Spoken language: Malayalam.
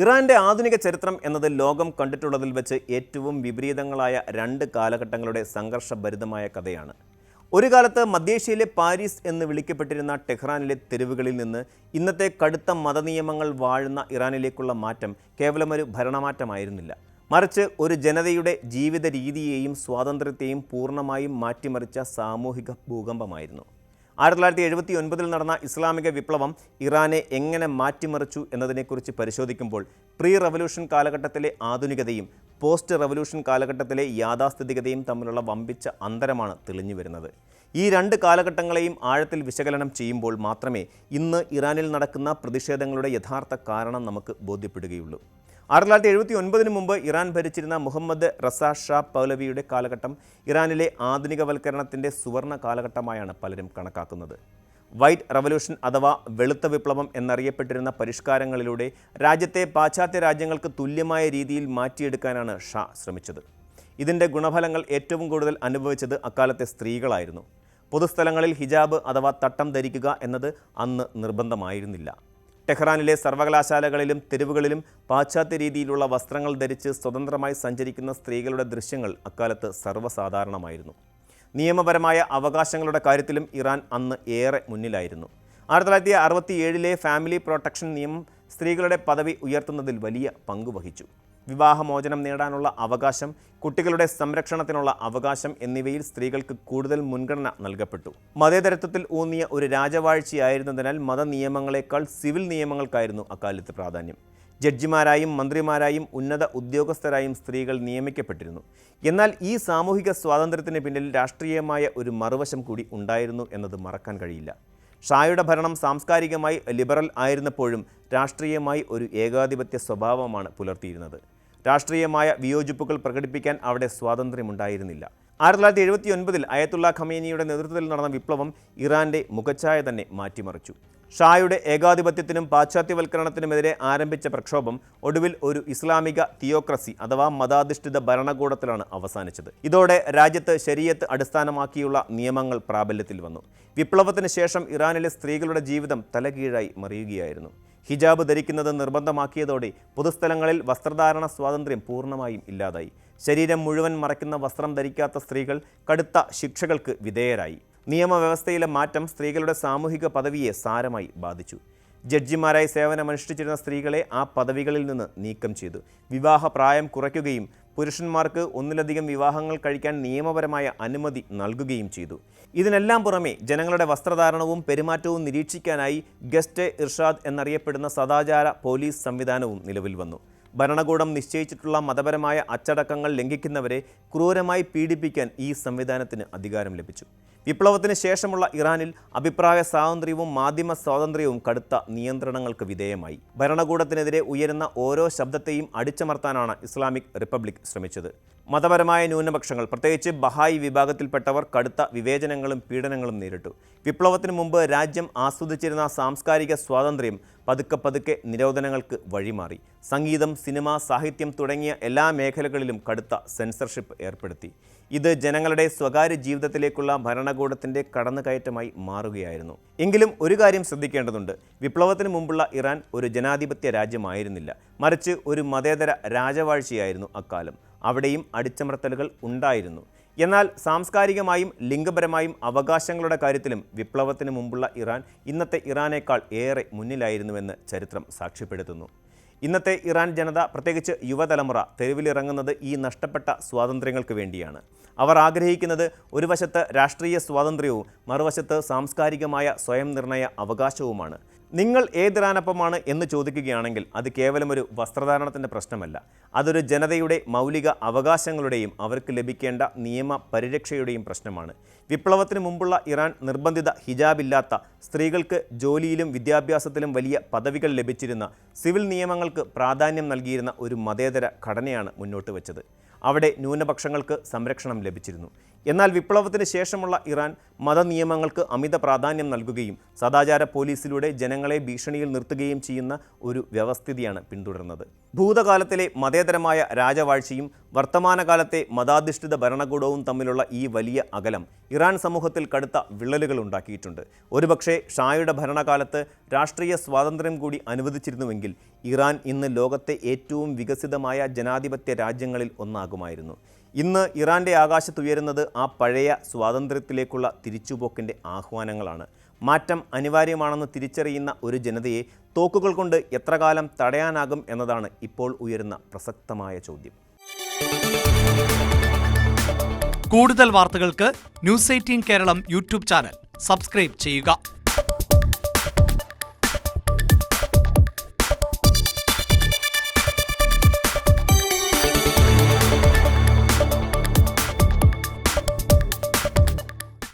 ഇറാന്റെ ആധുനിക ചരിത്രം എന്നത് ലോകം കണ്ടിട്ടുള്ളതിൽ വെച്ച് ഏറ്റവും വിപരീതങ്ങളായ രണ്ട് കാലഘട്ടങ്ങളുടെ സംഘർഷഭരിതമായ കഥയാണ്. ഒരു കാലത്ത് മധ്യേഷ്യയിലെ പാരീസ് എന്ന് വിളിക്കപ്പെട്ടിരുന്ന ടെഹ്റാനിലെ തെരുവുകളിൽ നിന്ന് ഇന്നത്തെ കടുത്ത മതനിയമങ്ങൾ വാഴുന്ന ഇറാനിലേക്കുള്ള മാറ്റം കേവലമൊരു ഭരണമാറ്റമായിരുന്നില്ല. മറിച്ച് ഒരു ജനതയുടെ ജീവിത രീതിയെയും സ്വാതന്ത്ര്യത്തെയും പൂർണമായും മാറ്റിമറിച്ച സാമൂഹിക ഭൂകമ്പമായിരുന്നു. ആയിരത്തി തൊള്ളായിരത്തി എഴുപത്തി ഒൻപതിൽ നടന്ന ഇസ്ലാമിക വിപ്ലവം ഇറാനെ എങ്ങനെ മാറ്റിമറിച്ചു എന്നതിനെക്കുറിച്ച് പരിശോധിക്കുമ്പോൾ പ്രീ റവല്യൂഷൻ കാലഘട്ടത്തിലെ ആധുനികതയും പോസ്റ്റ് റവല്യൂഷൻ കാലഘട്ടത്തിലെ യാഥാസ്ഥിതികതയും തമ്മിലുള്ള വമ്പിച്ച അന്തരമാണ് തെളിഞ്ഞു വരുന്നത്. ഈ രണ്ട് കാലഘട്ടങ്ങളെയും ആഴത്തിൽ വിശകലനം ചെയ്യുമ്പോൾ മാത്രമേ ഇന്ന് ഇറാനിൽ നടക്കുന്ന പ്രതിഷേധങ്ങളുടെ യഥാർത്ഥ കാരണം നമുക്ക് ബോധ്യപ്പെടുകയുള്ളൂ. ആയിരത്തി തൊള്ളായിരത്തി എഴുപത്തി ഒൻപതിന് മുമ്പ് ഇറാൻ ഭരിച്ചിരുന്ന മുഹമ്മദ് റസാ ഷാ പൗലവിയുടെ കാലഘട്ടം ഇറാനിലെ ആധുനികവൽക്കരണത്തിന്റെ സുവർണ കാലഘട്ടമായാണ് പലരും കണക്കാക്കുന്നത്. വൈറ്റ് റവല്യൂഷൻ അഥവാ വെളുത്ത വിപ്ലവം എന്നറിയപ്പെട്ടിരുന്ന പരിഷ്കാരങ്ങളിലൂടെ രാജ്യത്തെ പാശ്ചാത്യ രാജ്യങ്ങൾക്ക് തുല്യമായ രീതിയിൽ മാറ്റിയെടുക്കാനാണ് ഷാ ശ്രമിച്ചത്. ഇതിന്റെ ഗുണഫലങ്ങൾ ഏറ്റവും കൂടുതൽ അനുഭവിച്ചത് അക്കാലത്തെ സ്ത്രീകളായിരുന്നു. പൊതുസ്ഥലങ്ങളിൽ ഹിജാബ് അഥവാ തട്ടം ധരിക്കുക എന്നത് അന്ന് നിർബന്ധമായിരുന്നില്ല. ടെഹ്റാനിലെ സർവകലാശാലകളിലും തെരുവുകളിലും പാശ്ചാത്യ രീതിയിലുള്ള വസ്ത്രങ്ങൾ ധരിച്ച് സ്വതന്ത്രമായി സഞ്ചരിക്കുന്ന സ്ത്രീകളുടെ ദൃശ്യങ്ങൾ അക്കാലത്ത് സർവസാധാരണമായിരുന്നു. നിയമപരമായ അവകാശങ്ങളുടെ കാര്യത്തിലും ഇറാൻ അന്ന് ഏറെ മുന്നിലായിരുന്നു. ആയിരത്തി തൊള്ളായിരത്തി അറുപത്തി ഏഴിലെ ഫാമിലി പ്രൊട്ടക്ഷൻ നിയമം സ്ത്രീകളുടെ പദവി ഉയർത്തുന്നതിൽ വലിയ പങ്ക് വഹിച്ചു. വിവാഹമോചനം നേടാനുള്ള അവകാശം കുട്ടികളുടെ സംരക്ഷണത്തിനുള്ള അവകാശം എന്നിവയിൽ സ്ത്രീകൾക്ക് കൂടുതൽ മുൻഗണന നൽകപ്പെട്ടു. മതേതരത്വത്തിൽ ഊന്നിയ ഒരു രാജവാഴ്ചയായിരുന്നതിനാൽ മതനിയമങ്ങളെക്കാൾ സിവിൽ നിയമങ്ങൾക്കായിരുന്നു അക്കാലത്ത് പ്രാധാന്യം. ജഡ്ജിമാരായും മന്ത്രിമാരായും ഉന്നത ഉദ്യോഗസ്ഥരായും സ്ത്രീകൾ നിയമിക്കപ്പെട്ടിരുന്നു. എന്നാൽ ഈ സാമൂഹിക സ്വാതന്ത്ര്യത്തിന് പിന്നിൽ രാഷ്ട്രീയമായ ഒരു മറുവശം കൂടി ഉണ്ടായിരുന്നു എന്നത് മറക്കാൻ കഴിയില്ല. ഷായുടെ ഭരണം സാംസ്കാരികമായി ലിബറൽ ആയിരുന്നപ്പോഴും രാഷ്ട്രീയമായി ഒരു ഏകാധിപത്യ സ്വഭാവമാണ് പുലർത്തിയിരുന്നത്. രാഷ്ട്രീയമായ വിയോജിപ്പുകൾ പ്രകടിപ്പിക്കാൻ അവിടെ സ്വാതന്ത്ര്യമുണ്ടായിരുന്നില്ല. ആയിരത്തി തൊള്ളായിരത്തി എഴുപത്തി ഒൻപതിൽ അയത്തുള്ള ഖമേനിയുടെ നേതൃത്വത്തിൽ നടന്ന വിപ്ലവം ഇറാന്റെ മുഖച്ഛായ തന്നെ മാറ്റിമറിച്ചു. ഷായുടെ ഏകാധിപത്യത്തിനും പാശ്ചാത്യവൽക്കരണത്തിനുമെതിരെ ആരംഭിച്ച പ്രക്ഷോഭം ഒടുവിൽ ഒരു ഇസ്ലാമിക തിയോക്രസി അഥവാ മതാധിഷ്ഠിത ഭരണകൂടത്തിലാണ് അവസാനിച്ചത്. ഇതോടെ രാജ്യത്ത് ശരീരത്ത് അടിസ്ഥാനമാക്കിയുള്ള നിയമങ്ങൾ പ്രാബല്യത്തിൽ വന്നു. വിപ്ലവത്തിന് ശേഷം ഇറാനിലെ സ്ത്രീകളുടെ ജീവിതം തലകീഴായി മറിയുകയായിരുന്നു. ഹിജാബ് ധരിക്കുന്നത് നിർബന്ധമാക്കിയതോടെ പൊതുസ്ഥലങ്ങളിൽ വസ്ത്രധാരണ സ്വാതന്ത്ര്യം പൂർണമായും ഇല്ലാതായി. ശരീരം മുഴുവൻ മറയ്ക്കുന്ന വസ്ത്രം ധരിക്കാത്ത സ്ത്രീകൾ കടുത്ത ശിക്ഷകൾക്ക് വിധേയരായി. നിയമവ്യവസ്ഥയിലെ മാറ്റം സ്ത്രീകളുടെ സാമൂഹിക പദവിയെ സാരമായി ബാധിച്ചു. ജഡ്ജിമാരായി സേവനമനുഷ്ഠിച്ചിരുന്ന സ്ത്രീകളെ ആ പദവികളിൽ നിന്ന് നീക്കം ചെയ്തു. വിവാഹ പ്രായം കുറയ്ക്കുകയും പുരുഷന്മാർക്ക് ഒന്നിലധികം വിവാഹങ്ങൾ കഴിക്കാൻ നിയമപരമായ അനുമതി നൽകുകയും ചെയ്തു. ഇതിനെല്ലാം പുറമെ ജനങ്ങളുടെ വസ്ത്രധാരണവും പെരുമാറ്റവും നിരീക്ഷിക്കാനായി ഗസ്റ്റ് ഇർഷാദ് എന്നറിയപ്പെടുന്ന സദാചാര പോലീസ് സംവിധാനവും നിലവിൽ വന്നു. ഭരണകൂടം നിശ്ചയിച്ചിട്ടുള്ള മതപരമായ അച്ചടക്കങ്ങൾ ലംഘിക്കുന്നവരെ ക്രൂരമായി പീഡിപ്പിക്കാൻ ഈ സംവിധാനത്തിന് അധികാരം ലഭിച്ചു. വിപ്ലവത്തിന് ശേഷമുള്ള ഇറാനിൽ അഭിപ്രായ സ്വാതന്ത്ര്യവും മാധ്യമ സ്വാതന്ത്ര്യവും കടുത്ത നിയന്ത്രണങ്ങൾക്ക് വിധേയമായി. ഭരണകൂടത്തിനെതിരെ ഉയരുന്ന ഓരോ ശബ്ദത്തെയും അടിച്ചമർത്താനാണ് ഇസ്ലാമിക് റിപ്പബ്ലിക് ശ്രമിച്ചത്. മതപരമായ ന്യൂനപക്ഷങ്ങൾ പ്രത്യേകിച്ച് ബഹായി വിഭാഗത്തിൽപ്പെട്ടവർ കടുത്ത വിവേചനങ്ങളും പീഡനങ്ങളും നേരിട്ടു. വിപ്ലവത്തിന് മുമ്പ് രാജ്യം ആസ്വദിച്ചിരുന്ന സാംസ്കാരിക സ്വാതന്ത്ര്യം പതുക്കെ പതുക്കെ നിരോധനങ്ങൾക്ക് വഴിമാറി. സംഗീതം സിനിമ സാഹിത്യം തുടങ്ങിയ എല്ലാ മേഖലകളിലും കടുത്ത സെൻസർഷിപ്പ് ഏർപ്പെടുത്തി. ഇത് ജനങ്ങളുടെ സ്വകാര്യ ജീവിതത്തിലേക്കുള്ള ഭരണകൂടത്തിന്റെ കടന്നുകയറ്റമായി മാറുകയായിരുന്നു. എങ്കിലും ഒരു കാര്യം ശ്രദ്ധിക്കേണ്ടതുണ്ട്. വിപ്ലവത്തിന് മുമ്പുള്ള ഇറാൻ ഒരു ജനാധിപത്യ രാജ്യമായിരുന്നില്ല. മറിച്ച് ഒരു മതേതര രാജവാഴ്ചയായിരുന്നു അക്കാലം. അവിടെയും അടിച്ചമർത്തലുകൾ ഉണ്ടായിരുന്നു. എന്നാൽ സാംസ്കാരികമായും ലിംഗപരമായും അവകാശങ്ങളുടെ കാര്യത്തിലും വിപ്ലവത്തിന് മുമ്പുള്ള ഇറാൻ ഇന്നത്തെ ഇറാനേക്കാൾ ഏറെ മുന്നിലായിരുന്നുവെന്ന് ചരിത്രം സാക്ഷ്യപ്പെടുത്തുന്നു. ഇന്നത്തെ ഇറാൻ ജനത പ്രത്യേകിച്ച് യുവതലമുറ തെരുവിലിറങ്ങുന്നത് ഈ നഷ്ടപ്പെട്ട സ്വാതന്ത്ര്യങ്ങൾക്ക് വേണ്ടിയാണ്. അവർ ആഗ്രഹിക്കുന്നത് ഒരു വശത്ത് രാഷ്ട്രീയ സ്വാതന്ത്ര്യവും മറുവശത്ത് സാംസ്കാരികമായ സ്വയം നിർണയ അവകാശവുമാണ്. നിങ്ങൾ ഏതിറാനൊപ്പമാണ് എന്ന് ചോദിക്കുകയാണെങ്കിൽ അത് കേവലം ഒരു വസ്ത്രധാരണത്തിന്റെ പ്രശ്നമല്ല. അതൊരു ജനതയുടെ മൗലിക അവകാശങ്ങളുടെയും അവർക്ക് ലഭിക്കേണ്ട നിയമ പരിരക്ഷയുടെയും പ്രശ്നമാണ്. വിപ്ലവത്തിന് മുമ്പുള്ള ഇറാൻ നിർബന്ധിത ഹിജാബില്ലാത്ത സ്ത്രീകൾക്ക് ജോലിയിലും വിദ്യാഭ്യാസത്തിലും വലിയ പദവികൾ ലഭിച്ചിരുന്ന സിവിൽ നിയമങ്ങൾക്ക് പ്രാധാന്യം നൽകിയിരുന്ന ഒരു മതേതര ഘടനയാണ് മുന്നോട്ട് വെച്ചത്. അവിടെ ന്യൂനപക്ഷങ്ങൾക്ക് സംരക്ഷണം ലഭിച്ചിരുന്നു. എന്നാൽ വിപ്ലവത്തിന് ശേഷമുള്ള ഇറാൻ മതനിയമങ്ങൾക്ക് അമിത പ്രാധാന്യം നൽകുകയും സദാചാര പോലീസിലൂടെ ജനങ്ങളെ ഭീഷണിയിൽ നിർത്തുകയും ചെയ്യുന്ന ഒരു വ്യവസ്ഥിതിയാണ് പിന്തുടരുന്നത് ഭൂതകാലത്തിലെ മതേതരമായ രാജവാഴ്ചയും വർത്തമാനകാലത്തെ മതാധിഷ്ഠിത ഭരണകൂടവും തമ്മിലുള്ള ഈ വലിയ അകലം ഇറാൻ സമൂഹത്തിൽ കടുത്ത വിള്ളലുകൾ ഉണ്ടാക്കിയിട്ടുണ്ട്. ഒരുപക്ഷെ ഷായുടെ ഭരണകാലത്ത് രാഷ്ട്രീയ സ്വാതന്ത്ര്യം കൂടി അനുവദിച്ചിരുന്നുവെങ്കിൽ ഇറാൻ ഇന്ന് ലോകത്തെ ഏറ്റവും വികസിതമായ ജനാധിപത്യ രാജ്യങ്ങളിൽ ഒന്നാകുമായിരുന്നു. ഇന്ന് ഇറാന്റെ ആകാശത്തുയരുന്നത് ആ പഴയ സ്വാതന്ത്ര്യത്തിലേക്കുള്ള തിരിച്ചുപോക്കിന്റെ ആഹ്വാനങ്ങളാണ്. മാറ്റം അനിവാര്യമാണെന്ന് തിരിച്ചറിയുന്ന ഒരു ജനതയെ തോക്കുകൾ കൊണ്ട് എത്ര കാലം തടയാനാകും എന്നതാണ് ഇപ്പോൾ ഉയരുന്ന പ്രസക്തമായ ചോദ്യം. കൂടുതൽ വാർത്തകൾക്ക് news eighteen Keralam YouTube channel subscribe ചെയ്യുക.